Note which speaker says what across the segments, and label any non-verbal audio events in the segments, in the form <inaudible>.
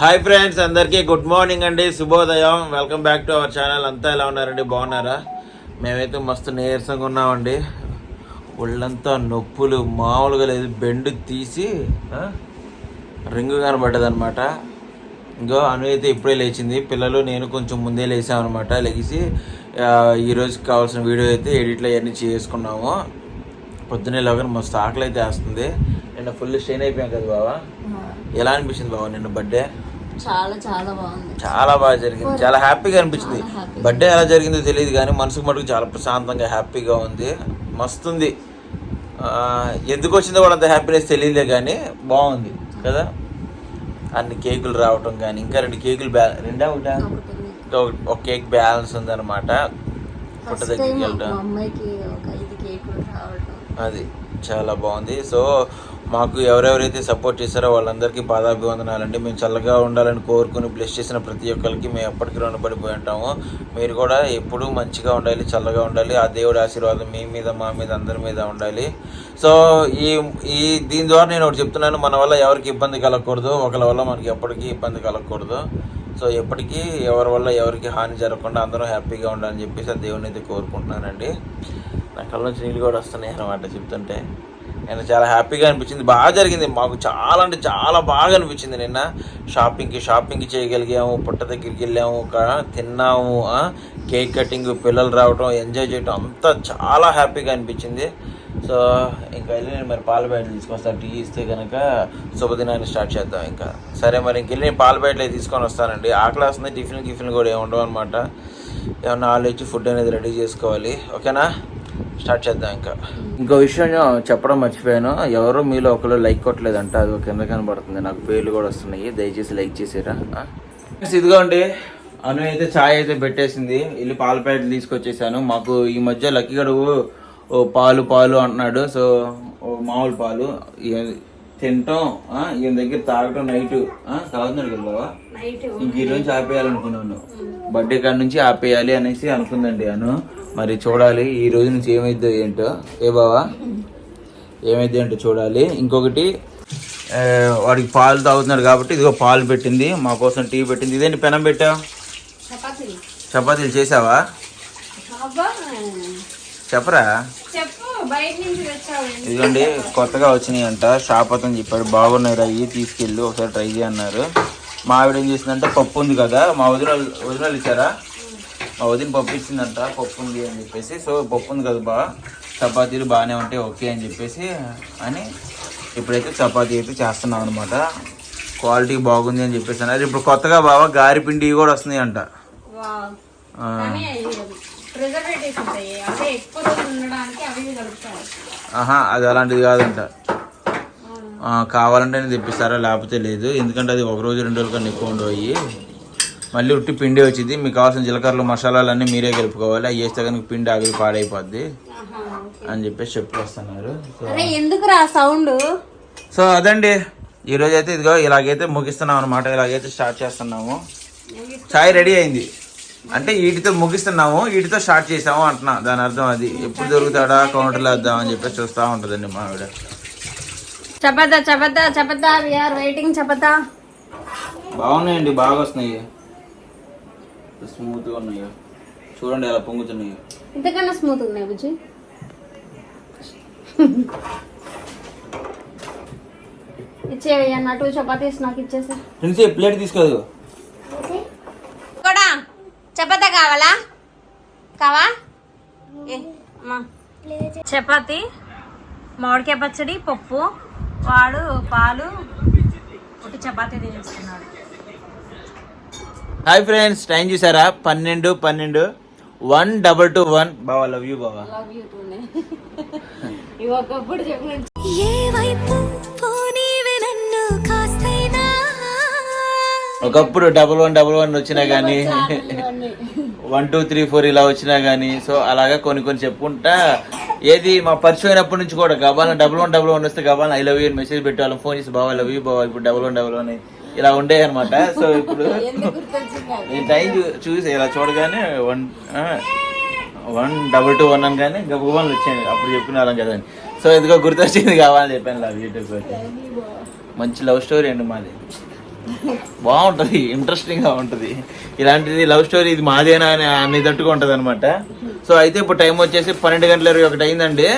Speaker 1: Hi friends అందరికీ good morning అండి. శుభోదయం. Welcome back to our channel అంతా ఎలా ఉన్నారండి? బాగున్నారా? మేమైతే మస్తు నీరసంగా ఉన్నామండి. ఒళ్ళంతా నొప్పులు మామూలుగా లేదు. బెండు తీసి రింగు కనబడ్డదనమాట. ఇంకో అను అయితే ఇప్పుడే లేచింది. పిల్లలు నేను కొంచెం ముందే లేసామన్నమాట లెగిసి ఆ, ఈ రోజుకి కావాల్సిన వీడియో అయితే ఎడిట్లో అవన్నీ చేసుకున్నాము. పొద్దున్నే లేవగానే మస్తు ఆకలి అయితే వేస్తుంది. నిన్న ఫుల్ స్ట్రెయిన్ అయిపోయాం కదా బావా? ఎలా అనిపించింది బాబా నిన్న బర్త్డే
Speaker 2: చాలా చాలా బాగుంది.
Speaker 1: చాలా బాగా జరిగింది. చాలా హ్యాపీగా అనిపించింది. బర్త్డే ఎలా జరిగిందో తెలియదు కానీ మనసుకు మటుకు చాలా ప్రశాంతంగా హ్యాపీగా ఉంది. మస్తుంది. ఎందుకు వచ్చిందో కూడా అంత హ్యాపీనెస్ తెలియలే కానీ బాగుంది కదా? అన్ని కేకులు రావటం కానీ ఇంకా రెండు కేకులు బ్యా రెండా ఒకటా?
Speaker 2: ఉంది.
Speaker 1: ఒక- కేక్ బ్యాలెన్స్ ఉందన్నమాట. పుట్ట దగ్గరికి
Speaker 2: రావడం
Speaker 1: అది చాలా బాగుంది. సో మాకు ఎవరెవరైతే సపోర్ట్ చేశారో వాళ్ళందరికీ పాదాభివందనాలండి. మేము చల్లగా ఉండాలని కోరుకుని బ్లెస్ చేసిన ప్రతి ఒక్కరికి మేము ఎప్పటికీ రుణపడిపోయి ఉంటాము. మీరు కూడా ఎప్పుడూ మంచిగా ఉండాలి చల్లగా ఉండాలి. ఆ దేవుడి ఆశీర్వాదం మీ మీద మా మీద అందరి మీద ఉండాలి. సో ఈ ఈ దీని ద్వారా నేను ఒకటి చెప్తున్నాను. మన వల్ల ఎవరికి ఇబ్బంది కలగకూడదు. ఒకరి వల్ల మనకి ఎప్పటికీ ఇబ్బంది కలగకూడదు. సో ఎప్పటికీ ఎవరి వల్ల ఎవరికి హాని జరగకుండా అందరూ హ్యాపీగా ఉండాలని చెప్పేసి ఆ దేవుని అయితే కోరుకుంటున్నానండి. నా కళ్ళ నుంచి నీళ్ళు కూడా వస్తున్నాయి అనమాట చెప్తుంటే. నేను చాలా హ్యాపీగా అనిపించింది. బాగా జరిగింది. మాకు చాలా అంటే చాలా బాగా అనిపించింది నిన్న. షాపింగ్కి షాపింగ్కి చేయగలిగాము. పుట్ట దగ్గరికి వెళ్ళాము. తిన్నాము. కేక్ కటింగ్ పిల్లలు రావడం ఎంజాయ్ చేయడం అంతా చాలా హ్యాపీగా అనిపించింది. సో ఇంకా వెళ్ళి నేను మరి పాల బ్యాట్లు తీసుకొస్తాను టీ ఇస్తే కనుక శుభదినాన్ని స్టార్ట్ చేద్దాం ఇంకా. సరే మరి ఇంకెళ్ళి నేను పాల బ్యాట్లు తీసుకొని వస్తానండి. ఆకలి వస్తుంది టిఫిన్ గిఫిన్ కూడా ఏమి ఉండవు అనమాట ఏమన్నా ఆలోచించి ఫుడ్ అనేది రెడీ చేసుకోవాలి. ఓకేనా? స్టార్ట్ చేద్దాం ఇంకా. ఇంకో విషయం చెప్పడం మర్చిపోయాను. ఎవరో మీలో ఒకరు లైక్ కొట్టలేదంట. అది ఒక కింద కనబడుతుంది. నాకు పేర్లు కూడా వస్తున్నాయి. దయచేసి లైక్ చేసారా? ఇదిగోండి. అను అయితే ఛాయ్ అయితే పెట్టేసింది. వెళ్ళి పాల ప్యాకెట్లు తీసుకొచ్చేసాను. మాకు ఈ మధ్య లక్కీ గడువు ఓ పాలు పాలు అంటున్నాడు. సో ఓ మామూలు పాలు. ఆ, ఈయన దగ్గర తాగటం నైట్ తాగుతున్నాడు కదా బావా
Speaker 2: నైట్
Speaker 1: ఇంక ఈ రోజు ఆపేయాలనుకున్నాను. బర్త్డే కాడ నుంచి ఆపేయాలి అనేసి అనుకుందండి అను. మరి చూడాలి ఈ రోజు నుంచి ఏమైద్దో ఏంటో. ఏ బావా? ఏమైద్దో ఏంటో చూడాలి. ఇంకొకటి వాడికి పాలు తాగుతున్నాడు కాబట్టి ఇదిగో పాలు పెట్టింది మా కోసం టీ పెట్టింది. ఇదేంటి పెనం పెట్టా
Speaker 2: చపాతీలు.
Speaker 1: చేసావా చెప్పరా? ఇదిగోండి కొత్తగా వచ్చినాయి అంట షాప్ అతను చెప్పాడు బాగున్నాయి ఇవి తీసుకెళ్ళి ఒకసారి ట్రై చేయన్నారు మా ఆవిడ ఏం చేసిందంటే పప్పు ఉంది కదా మా వదిన వదినలు ఇచ్చారా? మా వదిన పప్పు ఇచ్చిందంట పప్పు ఉంది అని చెప్పేసి. సో పప్పు ఉంది కదా బా చపాతీలు బాగానే ఉంటాయి ఓకే అని చెప్పేసి అని ఇప్పుడైతే చపాతీ అయితే చేస్తున్నాం అనమాట క్వాలిటీ బాగుంది అని చెప్పేసి అన్నారు. ఇప్పుడు కొత్తగా బాగా గారిపిండి కూడా వస్తున్నాయి అంట ఆహా అది అలాంటిది కాదంట. కావాలంటే తెప్పిస్తారా? లేకపోతే లేదు. ఎందుకంటే అది ఒక రోజు రెండు రోజుల కన్నా ఎక్కువ ఉండవు మళ్ళీ ఉట్టి పిండి వచ్చింది. మీకు కావాల్సిన జీలకర్రలు మసాలాలు అన్నీ మీరే కలుపుకోవాలి. అవి వేస్తే కనుక పిండి ఆగి పాడైపోద్ది. అని చెప్పేసి చెప్పేస్తున్నారు
Speaker 2: ఎందుకురా సౌండ్?
Speaker 1: సో అదండి. ఈరోజు అయితే ఇదిగో ఇలాగైతే ముగిస్తున్నాం అనమాట ఇలాగైతే స్టార్ట్ చేస్తున్నాము. చాయ్ రెడీ అయింది. అంటే వీటితో ముగిస్తున్నాము. వీటితో స్టార్ట్ చేసాము అంటున్నా. దాని అర్థం అది. ఎప్పుడు దొరుకుతాడా? కౌంటర్లో వేద్దాం అని చెప్పేసి చూస్తూ ఉంటుందండి మా ఆవిడ.
Speaker 2: చపతా చపతా చపతా ఆర్ వెయిటింగ్ చపతా
Speaker 1: బాగున్నాయండి. బాగా వస్తున్నాయి. స్మూత్గా ఉన్నాయి. చూడండి ఎలా పొంగుతున్నాయి.
Speaker 2: ఇంతకన్నా స్మూత్ ఉన్నాయి బుజ్జి? ఇచ్చేవయ్యా నా టూ చపాతీస్ నాకు ఇచ్చేసా.
Speaker 1: ప్రిన్సీ ప్లేట్ తీసుకోదు.
Speaker 2: కూడా చపాతా కావాలా? కావా? ఏ, అమ్మా. చపాతి మామిడికాయ పచ్చడి పప్పు వాడు పాలు ఒక చపాతీ తినేస్తున్నాడు.
Speaker 1: హాయ్ ఫ్రెండ్స్ టైం చూసారా? పన్నెండు పన్నెండు. One double two one. బావా లవ్ యూ బావా.
Speaker 2: లవ్ యూ టూనే ఇవి ఒకప్పుడు
Speaker 1: డబల్ వన్ డబల్ వన్ వచ్చినా కానీ. <laughs> వన్ టూ త్రీ ఫోర్ ఇలా వచ్చినా కానీ సో అలాగా కొన్ని కొన్ని చెప్పుకుంటా. ఏది మా పరిచయం అయినప్పటి నుంచి కూడా గబాల డబల్ వన్ డబల్ వన్ వస్తే గబాల ఐ లవ్ యూ మెసేజ్ పెట్టేవాళ్ళం. ఫోన్ చేసి బావా లవ్ యూ బావా ఇప్పుడు డబల్ వన్ డబల్ వన్ ఇలా ఉండే అనమాట సో ఇప్పుడు? నేను టైం చూ- చూసి ఇలా చూడగానే one one double two one అని కానీ గబగబాలు వచ్చాయి. అప్పుడు చెప్పిన వాళ్ళం కదండి సో ఇదిగో గుర్తొచ్చింది కావాలని చెప్పాను లవ్ యూట్యూబ్ మంచి లవ్ స్టోరీ అండి మాది. బాగుంటుంది ఇంట్రెస్టింగ్గా ఉంటుంది. ఇలాంటిది లవ్ స్టోరీ ఇది మాదేనా అని అన్ని తట్టుగా ఉంటుంది అనమాట సో అయితే ఇప్పుడు టైం వచ్చేసి పన్నెండు గంటల ఇరవై ఒకటి అయిందండి.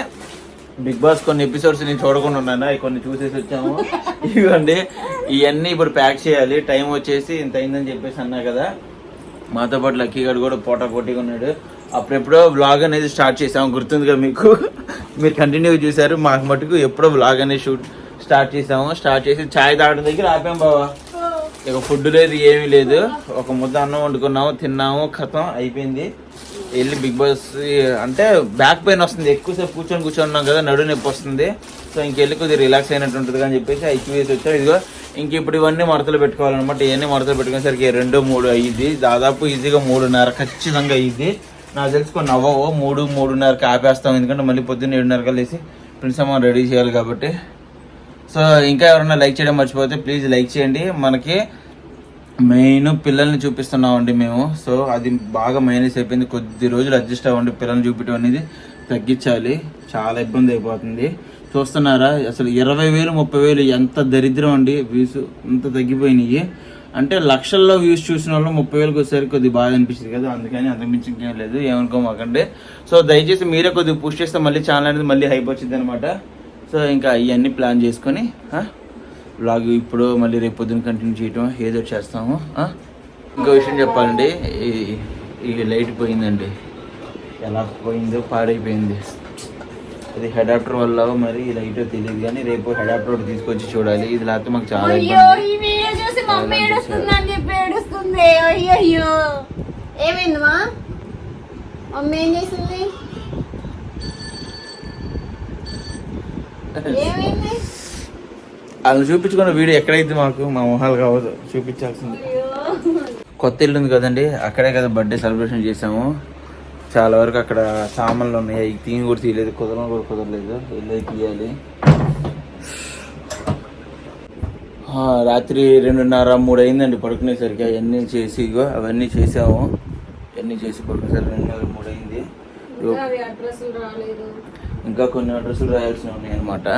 Speaker 1: బిగ్ బాస్ కొన్ని ఎపిసోడ్స్ నేను చూడకుండా ఉన్నాను? అవి కొన్ని చూసేసి వచ్చాము. ఇవ్వండి ఇవన్నీ ఇప్పుడు ప్యాక్ చేయాలి. టైం వచ్చేసి ఇంత అయిందని చెప్పేసి అన్నా కదా. మాతో పాటు లక్కీ గడు కూడా పోటా పోటీగా ఉన్నాడు. అప్పుడెప్పుడో వ్లాగ్ అనేది స్టార్ట్ చేసాము గుర్తుంది కదా మీకు? మీరు కంటిన్యూ చూసారు మాకు మటుకు ఎప్పుడో వ్లాగ్ అనేది షూట్ స్టార్ట్ చేసాము స్టార్ట్ చేసి ఛాయ్ తాగడం దగ్గర ఆపాం బావా. ఇక ఫుడ్ లేదు ఏమీ లేదు. ఒక ముద్ద అన్నం వండుకున్నాము తిన్నాము కథం అయిపోయింది. వెళ్ళి బిగ్ బాస్ అంటే బ్యాక్ పెయిన్ వస్తుంది. ఎక్కువసేపు కూర్చొని కూర్చొని ఉన్నాం కదా నడు నొప్పి వస్తుంది. సో ఇంకెళ్ళి కొద్దిగా రిలాక్స్ అయినట్టు ఉంటుంది అని చెప్పేసి ఐక్యూ వేసి వచ్చాం. ఇదిగో ఇంక ఇప్పుడు ఇవన్నీ మడతలు పెట్టుకోవాలన్నమాట. ఇవన్నీ మడతలు పెట్టుకునేసరికి రెండు మూడు అయ్యింది దాదాపు ఈజీగా మూడున్నర ఖచ్చితంగా అయ్యిద్ది. నాకు తెలిసి కొన్ని అవ్వవు. మూడు మూడున్నరకి ఆపేస్తాం. ఎందుకంటే మళ్ళీ పొద్దున్న ఏడున్నర కలిసి ప్రిన్స్ అమ్మ రెడీ చేయాలి కాబట్టి. సో ఇంకా ఎవరైనా లైక్ చేయడం మర్చిపోతే ప్లీజ్ లైక్ చేయండి. మనకి మెయిన్ పిల్లల్ని చూపిస్తున్నామండి మేము. సో అది బాగా మైనస్ అయిపోయింది. కొద్ది రోజులు అడ్జస్ట్ అవ్వండి. పిల్లల్ని చూపించడం అనేది తగ్గించాలి. చాలా ఇబ్బంది అయిపోతుంది. చూస్తున్నారా? అసలు ఇరవై వేలు ముప్పై వేలు ఎంత దరిద్రం అండి? వ్యూస్ అంత తగ్గిపోయినాయి. అంటే లక్షల్లో వ్యూస్ చూసిన వాళ్ళు ముప్పై వేలకు వచ్చేసరికి కొద్దిగా బాగా అనిపించింది కదా. అందుకని అంతకు ఇంకేం లేదు ఏమనుకోమాకండి. సో దయచేసి మీరే కొద్దిగా పుష్ చేస్తే మళ్ళీ ఛానల్ అనేది మళ్ళీ హైప్ వచ్చింది అనమాట సో ఇంకా ఇవన్నీ ప్లాన్ చేసుకొని బ్లాగ్ ఇప్పుడు మళ్ళీ రేపు పొద్దున్న కంటిన్యూ చేయటం ఏదో చేస్తాము ఇంకో విషయం చెప్పాలండి ఈ లైట్ పోయిందండి. ఎలా పోయిందో పాడైపోయింది. అది హెడాప్టర్ వల్ల మరి లైట్ తెలియదు కానీ రేపు హెడాప్టర్ ఒకటి తీసుకొచ్చి చూడాలి. ఇది లేకపోతే మాకు చాలా
Speaker 2: అయ్యో
Speaker 1: ఇబ్బంది.
Speaker 2: ఈ వీడియో చూసి మమ్మీ ఏడుస్తుంది అని చెప్పి ఏడుస్తుంది. అయ్యయ్యో. ఏమైంది మా మమ్మీ ఏం చేసింది? ఏమైంది?
Speaker 1: వాళ్ళని చూపించుకున్న వీడియో ఎక్కడైతే మాకు? మా మొహాలు కావదు చూపించాల్సింది. కొత్త ఇల్లు ఉంది కదండి అక్కడే కదా బర్త్డే సెలబ్రేషన్ చేసాము చాలా వరకు అక్కడ సామాన్లు ఉన్నాయి. అవి తీని కూడా తీయలేదు. కుదరడం కూడా కుదరలేదు. వెళ్ళి తీయాలి. రాత్రి రెండున్నర మూడు అయిందండి పడుకునేసరికి అవన్నీ చేసి ఇగో అవన్నీ చేసాము. అవన్నీ చేసి పడుకునేసరికి రెండున్నర మూడు అయింది ఇంకా కొన్ని అడ్రస్లు రాయాల్సినవి ఉన్నాయి అనమాట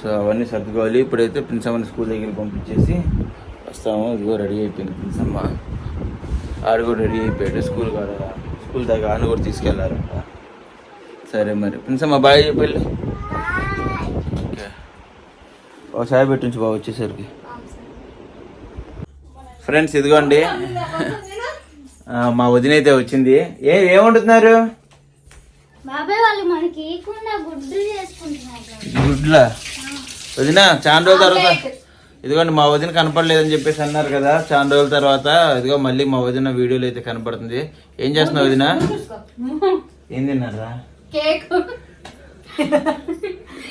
Speaker 1: సో అవన్నీ సర్దుకోవాలి. ఇప్పుడైతే ప్రిన్స్ అమ్మని స్కూల్ దగ్గరికి పంపించేసి వస్తాము. ఇదిగో రెడీ అయిపోయింది ప్రిన్స్ అమ్మ ఆడు కూడా రెడీ అయిపోయాడు. స్కూల్ కాడ స్కూల్ దగ్గర ఆడు కూడా తీసుకెళ్ళారంట సరే మరి. ప్రిన్స్ అమ్మ బాయ్ చెప్పి ఓకే. ఓ చాయ్ పెట్టించు బాగా వచ్చేసరికి. ఫ్రెండ్స్ ఇదిగోండి. మా వదిన అయితే వచ్చింది. ఏ ఏమంటున్నారు గుడ్లా వదిన చాలా రోజుల తర్వాత ఇదిగోండి మా వదిన కనపడలేదని చెప్పేసి అన్నారు కదా చాలా రోజుల తర్వాత. ఇదిగో మళ్ళీ మా వదిన వీడియోలో అయితే కనపడుతుంది. ఏం చేస్తున్నావు వదిన? ఏం తిన్నారా?
Speaker 2: కేక్.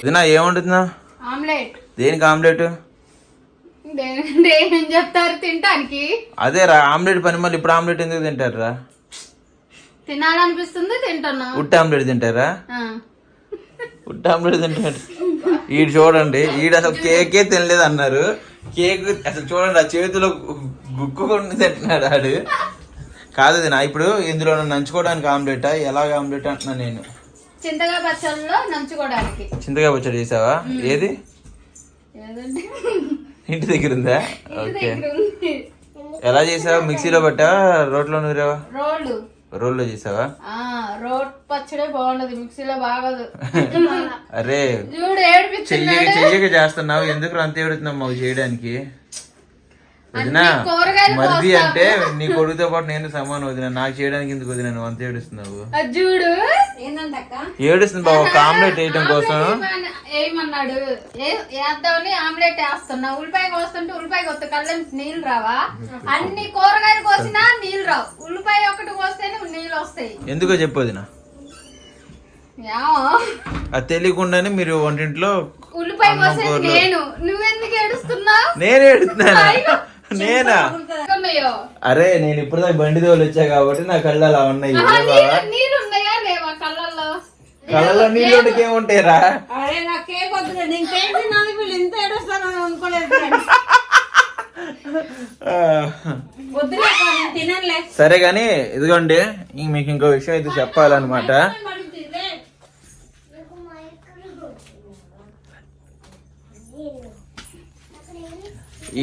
Speaker 1: వదిన ఏముంటుందా
Speaker 2: ఆమ్లెట్.
Speaker 1: దేనికి ఆమ్లెట్?
Speaker 2: ఏం చెప్తారు తినటానికి?
Speaker 1: అదే రా ఆమ్లెట్ పని మళ్ళీ ఇప్పుడు ఆమ్లెట్ ఎందుకు తింటారా
Speaker 2: తినాలనిపిస్తుంది తింటున్నా.
Speaker 1: ఉట్టి ఆమ్లెట్ తింటారా? ఆమ్లెట్ తింటారు ఈడు చూడండి ఈడు అసలు కేకే తినలేదు అన్నారు. కేక్ అసలు చూడండి ఆ చేతిలో గుక్కుకొని తింటున్నాడు ఆడు. కాదు నా ఇప్పుడు ఇందులో నంచుకోవడానికి ఆమ్లెట్? ఎలాగ ఆమ్లెట్ అంటున్నా నేను?
Speaker 2: చింతగా పచ్చళ్ళలో నంచుకోవడానికి.
Speaker 1: చింతగా పచ్చడి చేసావా ఏది? ఇంటి దగ్గర ఉందా? ఓకే. ఎలా చేసావా? మిక్సీలో పట్టావా? రోట్లో నూరావా?
Speaker 2: రోళ్ళు
Speaker 1: రోల్లో చేసావా?
Speaker 2: ఆ రోడ్ పచ్చడే బాగుండదు మిక్సీలో బాగోదు. <laughs>
Speaker 1: అరే
Speaker 2: చూడు
Speaker 1: చెయ్యక చెయ్యక చేస్తున్నావు. ఎందుకు అంత ఏడుతున్నావు మాకు చేయడానికి? వదినా మరిది. అంటే నీ కొడుకుతో పాటు నేను సమానం వదిన. నాకు చేయడానికి ఎందుకు వదిన? నువ్వు అంత ఏడుస్తున్నావు. ఏడుస్తుంది బాబు ఒక ఆమ్లెట్ వేయటం కోసం.
Speaker 2: ఏమన్నాడు? వేద్దామని ఆమ్లెట్ వేస్తున్నా. ఉల్లిపాయ కోస్తుంటే ఉల్లిపాయ కొత్త కళ్ళ నీళ్ళు రావా? <laughs> అన్ని కూరగాయలు కోసినా నీళ్ళు రావు. ఉల్లిపాయ ఒకటి కోస్తేనే నీళ్ళు వస్తాయి.
Speaker 1: ఎందుకో చెప్పు వదిన.
Speaker 2: ఏమో.
Speaker 1: అది తెలియకుండానే మీరు వంటింట్లో
Speaker 2: ఉల్లిపాయ నేను. నువ్వెందుకు ఏడుస్తున్నావు?
Speaker 1: నేను ఏడుతున్నానా <laughs> నేనా? అరే నేను ఇప్పుడు బండి తోలు వచ్చా కాబట్టి నా కళ్ళు అలా ఉన్నాయి. కళ్ళలో నీళ్ళు ఏముంటాయిరా?
Speaker 3: అరే నా కేక్ వద్దు నేను కేక్ తినాలి వీళ్ళు ఇంత ఏడుస్తాను అనుకోలేదు
Speaker 1: సరే కానీ ఇదిగోండి ఇంక మీకు ఇంకో విషయం అయితే చెప్పాలన్నమాట.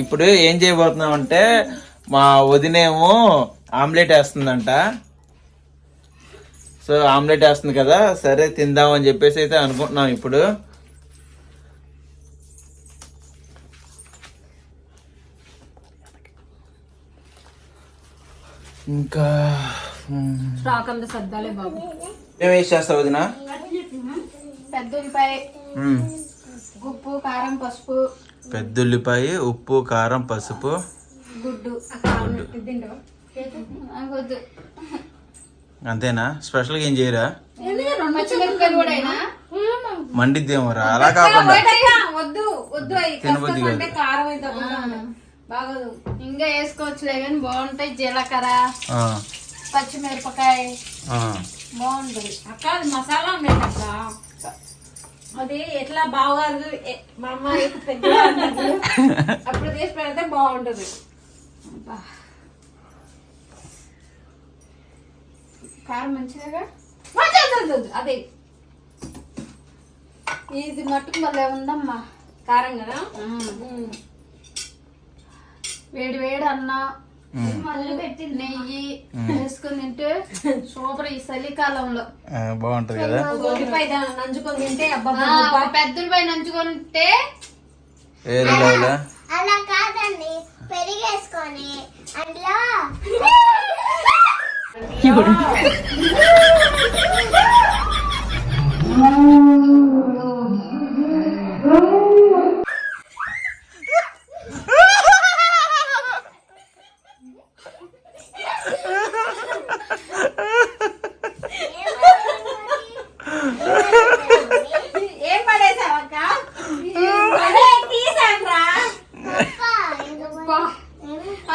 Speaker 1: ఇప్పుడు ఏం చేయబోతున్నాం అంటే మా వదినేమో ఆమ్లెట్ వేస్తుందంట. సో ఆమ్లెట్ వేస్తుంది కదా సరే తిందామని చెప్పేసి అయితే అనుకుంటున్నాం ఇప్పుడు. ఇంకా
Speaker 3: సర్దాలే బాబు.
Speaker 1: ఏం వేసి చేస్తావు వదిన?
Speaker 2: పెద్ద ఉల్లిపాయ ఉప్పు కారం పసుపు.
Speaker 1: పెద్ద ఉల్లిపాయ ఉప్పు కారం పసుపు.
Speaker 2: గుడ్డు. వద్దు.
Speaker 1: అంతేనా? స్పెషల్గా ఏం చేయరా? మండిద్దేమోరా? అలా కాకుండా.
Speaker 3: వద్దు వద్దు అవి
Speaker 1: తినబుద్ధి కాదు.
Speaker 3: అంటే కారం అయితే బాగోదు.
Speaker 2: ఇంకా వేసుకోవచ్చులే కానీ బాగుంటాయి. జీలకర్ర
Speaker 1: ఆ,
Speaker 2: పచ్చిమిరపకాయ.
Speaker 1: ఆ.
Speaker 2: బాగుంటుంది.
Speaker 3: అక్క అది మసాలా ఉండేది అక్క. అది ఎట్లా ఎ- మా అమ్మ. <laughs> అప్పుడు తీసి పెడితే బాగుంటది.
Speaker 2: కారం
Speaker 3: వద్దు. అదే.
Speaker 2: ఇది మట్టుకు మళ్ళీ ఉందమ్మా.
Speaker 3: కారం కదా.
Speaker 2: వేడి వేడి అన్నం.
Speaker 1: ఉమ్.
Speaker 2: మళ్ళీ పెట్టి నెయ్యి వేసుకుని తింటే సూపర్ ఈ చలికాలంలో.
Speaker 1: బాగుంటది కదా?
Speaker 3: నంచుకొని తింటే అబ్బా
Speaker 2: ఆ, ఒక పెద్ద ఉల్లిపాయ నంచుకుంటే
Speaker 4: అలా కాదండి. పెరిగేసుకొని అందులో <laughs>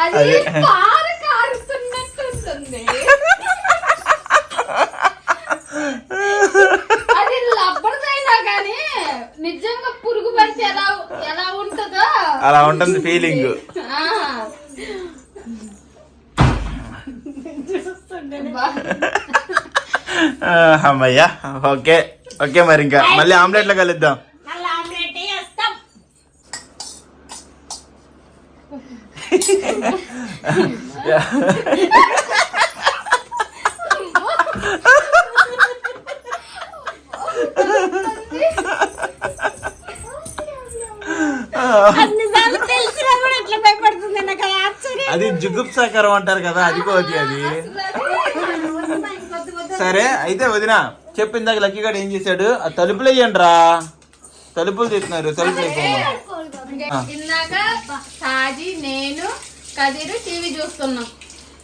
Speaker 3: అదే
Speaker 2: కారు కారుతున్నట్టుంది అది లబ్బడిదైనా కానీ నిజంగా పురుగు పడితే ఎలా ఎలా ఉంటుందో
Speaker 1: అలా ఉంటుంది ఫీలింగ్. అమ్మయ్యా ఓకే ఓకే మరి ఇంకా మళ్ళీ ఆమ్లెట్లో కలుద్దాం
Speaker 3: ఆమ్లెట్ <laughs> <laughs>
Speaker 1: జుగుప్సాకరం అంటారు కదా అది కోతి అది. సరే అయితే వదిన చెప్పిందాక లక్కీ గారు ఏం చేశాడు? ఆ తలుపులు వేయండి రా తలుపులు తీస్తున్నారు తలుపులు
Speaker 2: ఇందాక సాజీ నేను కదిరు టీవీ చూస్తున్నాం.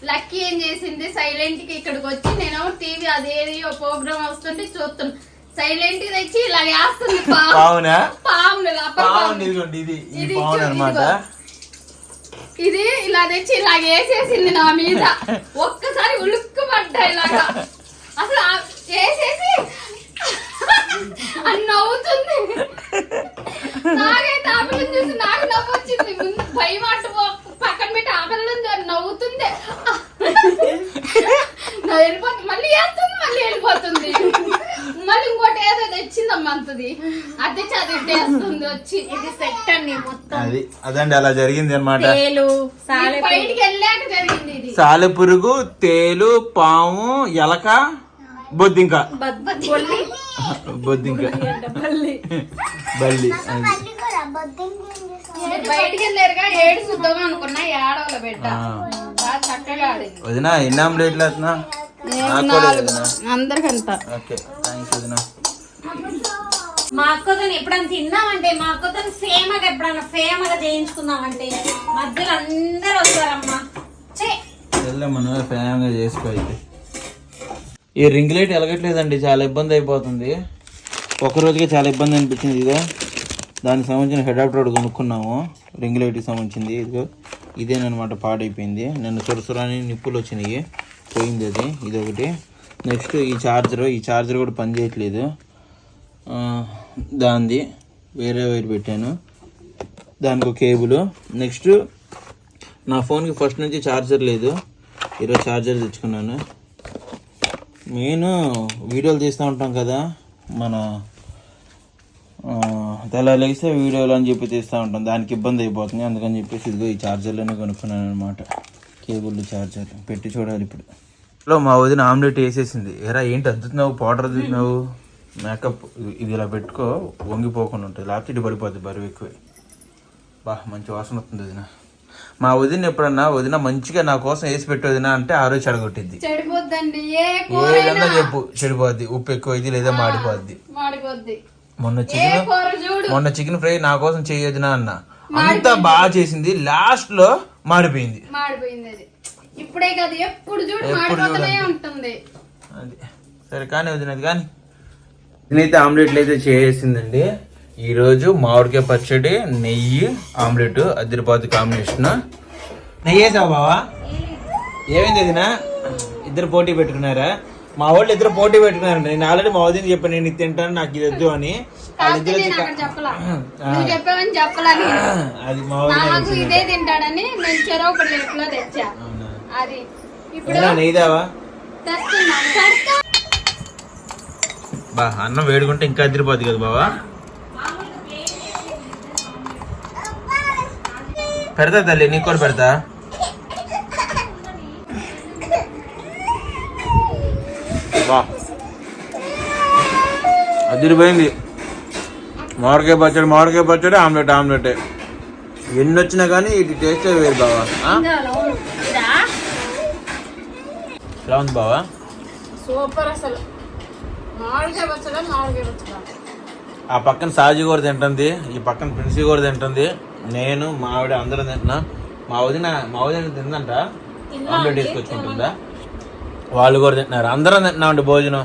Speaker 2: లక్కీ ఏం చేసింది? సైలెంట్కి ఇక్కడికి వచ్చి నేను టీవీ అదేది ప్రోగ్రామ్ వస్తుంటే చూస్తున్నా. సైలెంట్ తెచ్చి ఇలా వేస్తుంది <laughs>
Speaker 1: పావునా. ఇదిగోండి ఇది
Speaker 2: ఇది
Speaker 1: పావును అనమాట.
Speaker 2: ఇది ఇలా తెచ్చి ఇలా వేసేసింది నా మీద. ఒక్కసారి ఉలుక్కు పడ్డా ఇలాగా. అసలు వేసేసి అని నవ్వుతుంది. నాకైతే చూసి నాకు నవ్వు వచ్చింది ముందు భయం అటు పక్కన పెట్టి నవ్వుతుంది. వెళ్ళిపోతుంది. మళ్ళీ వేస్తుంది మళ్ళీ వెళ్ళిపోతుంది. మళ్ళీ ఇంకోటి ఏదో తెచ్చిందమ్మా అంతది. అది వేస్తుంది వచ్చి. ఇది సెట్ అండి మొత్తం.
Speaker 1: అది అదండి అలా జరిగింది అనమాట
Speaker 2: బయటికి వెళ్ళాక జరిగింది ఇది.
Speaker 1: సాలెపురుగు తేలు పాము ఎలక బొద్దింక.
Speaker 2: కొల్లి
Speaker 1: బొద్దింక. బల్లి. వదినా ఎన్ని ఆమ్లెట్లు వేస్తున్నా
Speaker 2: అందరికంత.
Speaker 1: ఓకే థ్యాంక్స్ వదినా.
Speaker 3: మా అక్కతో ఎప్పుడైనా తిన్నామంటే మా అక్కతో ఫేమగా ఎప్పుడైనా ఫేమగా చేయించుకుందామంటే మధ్యలో అందరూ వస్తారమ్మా. చే
Speaker 1: ఫ్యామ్గా చేసుకో అయితే. ఈ రింగ్ లైట్ వెలగట్లేదండి చాలా ఇబ్బంది అయిపోతుంది. ఒక రోజుకే చాలా ఇబ్బంది అనిపించింది ఇదో. దానికి సంబంధించిన హెడ్ ఆఫ్ కొనుక్కున్నాము. రింగ్ లైట్కి సంబంధించింది. ఇదిగో ఇదేనమాట పాడైపోయింది. నన్ను సురసురాని నిప్పులు వచ్చినాయి. పోయింది అది. ఇదొకటి. నెక్స్ట్ ఈ ఛార్జర్ ఈ చార్జర్ కూడా పనిచేయట్లేదు ఆ, దాంది వేరే వైర్ పెట్టాను. దానికి ఒక కేబుల్. నెక్స్ట్ నా ఫోన్కి ఫస్ట్ నుంచి ఛార్జర్ లేదు. ఈరోజు ఛార్జర్ తెచ్చుకున్నాను. మెయిన్ వీడియోలు తీస్తూ ఉంటాం కదా మన ఆ, తెల్ల లేస్తే వీడియోలు అని చెప్పి తీస్తూ ఉంటాం. దానికి ఇబ్బంది అయిపోతుంది. అందుకని చెప్పేసి ఇదిగో ఈ ఛార్జర్లోనే కొనుక్కున్నాను అనమాట కేబుల్ ఛార్జర్ పెట్టి చూడాలి ఇప్పుడు. లో మా వదిన ఆమ్లెట్ వేసేసింది. ఎరా ఏంటి అద్దుతున్నావు? పౌడర్ అద్దుతున్నావు? మేకప్ ఇది ఇలా పెట్టుకో వంగిపోకుండా ఉంటుంది. లేకపోతే ఇటు పడిపోద్ది బరువు ఎక్కువ. బా మంచి వాసన వస్తుంది వదిన. మా వదిన ఎప్పుడన్నా వదిన మంచిగా నా కోసం వేసి పెట్టి వదిన అంటే ఆ రోజు చెడగొట్టింది ఏదన్నా చెప్పు చెడిపోద్ది. ఉప్పు ఎక్కువ ఇది లేదా మాడిపోద్ది.
Speaker 2: మాడిపోద్ది.
Speaker 1: మొన్న చికెన్ మొన్న చికెన్ ఫ్రై నా కోసం చేయొద్దునా అన్న. అంతా బాగా చేసింది. లాస్ట్లో మాడిపోయింది.
Speaker 2: మాడిపోయింది అది. ఇప్పుడే కదా ఎప్పుడు చూడు. ఉంటుంది.
Speaker 1: సరే కానీ వదినది కానీ. నేనైతే ఆమ్లెట్లు అయితే చేసిందండి. ఈరోజు మామిడికాయ పచ్చడి నెయ్యి ఆమ్లెట్ అదిరిపోతు కాంబినేషన్. నెయ్యి వేసావా బావా? ఏమైంది వదినా? ఇద్దరు పోటీ పెట్టుకున్నారా? మా వాళ్ళు ఇద్దరు పోటీ పెట్టుకున్నారండి నేను ఆల్రెడీ మా వదిన చెప్పాను నేను ఇది తింటాను నాకు ఇది వద్దు అని. వాళ్ళిద్దరు. అది మా వదిన
Speaker 2: నాకు ఇదే తింటాడని నేను చెరవ ప్లేట్లో తెచ్చా.
Speaker 1: అవునా?
Speaker 2: అది. ఇప్పుడు
Speaker 1: వదినా, నెయ్యిదావా
Speaker 2: తెస్తున్నాను తెస్తా.
Speaker 1: బా అన్నం వేడుకుంటే ఇంకా అదిరిపోద్ది కదా బావా? పెడతా తల్లి నీకు కూడా పెడతా. బా. అదిరిపోయింది. మామిడికాయ పచ్చడి మామిడికాయ పచ్చడి ఆమ్లెట్ ఆమ్లెట్. ఎన్ని వచ్చినా కానీ ఇది టేస్టే వేరు బావా? ఎలా ఉంది బావా?
Speaker 2: సూపర్ అసలు.
Speaker 1: ఆ పక్కన సాజీ కూడా తింటుంది ఈ పక్కన ప్రిన్సీ కూడా తింటుంది. నేను మా ఆవిడ అందరం తింటున్నా మా వదిన మా వదిన తిందంట. ఆమ్లెట్ వేసుకొచ్చుకుంటుందా వాళ్ళు కూడా తింటున్నారు అందరం తింటున్నామండి భోజనం.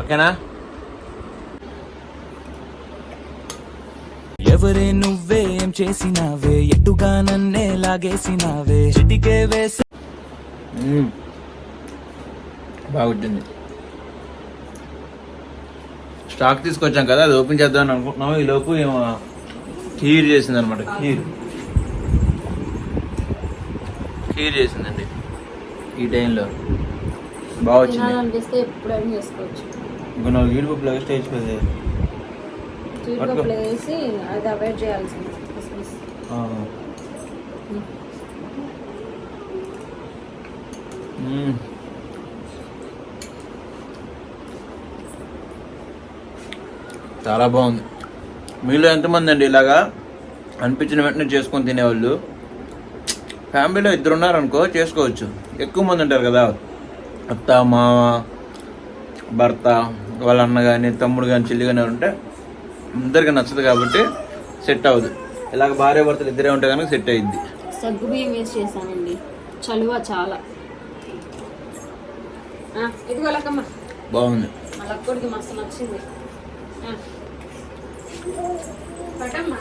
Speaker 1: ఓకేనా?
Speaker 5: ఎవరే నువ్వే ఏం చేసినావే? ఎటుగా నన్నే లాగేసినావే? చిటికే వేసి.
Speaker 1: బాగుంటుంది. స్టాక్ తీసుకొచ్చాం కదా అది ఓపెన్ చేద్దామని అనుకుంటున్నాము. ఈ లోపు ఏమో ఖీర్ చేసింది అనమాట ఖీర్ ఖీర్ చేసిందండి. ఈ టైంలో. బాగా వచ్చింది.
Speaker 3: ఎప్పుడైనా చేసుకోవచ్చు.
Speaker 1: ఇంకో నాలుగు జీడిపప్పులు ఎక్స్ట్రా ఇచ్చిపోతే
Speaker 3: జీడిపప్పులు వేసి అది అవాయిడ్ చేయాల్సింది
Speaker 1: చాలా బాగుంది. మీలో ఎంతమంది అండి ఇలాగా అనిపించిన వెంటనే చేసుకొని తినేవాళ్ళు? ఫ్యామిలీలో ఇద్దరు ఉన్నారనుకో చేసుకోవచ్చు. ఎక్కువ మంది ఉంటారు కదా. అత్త మామ భర్త వాళ్ళ అన్న కానీ తమ్ముడు కానీ చెల్లి కానీ ఉంటే అందరికీ నచ్చదు కాబట్టి సెట్ అవ్వదు. ఇలాగ భార్య భర్తలు ఇద్దరే ఉంటే కనుక సెట్ అయ్యిద్ది
Speaker 3: సగ్గు బియ్యం వేసి చేశానండి. చలువ చాలా.
Speaker 1: బాగుంది.
Speaker 3: మస్తు నచ్చింది. ఆ. పటమ్మా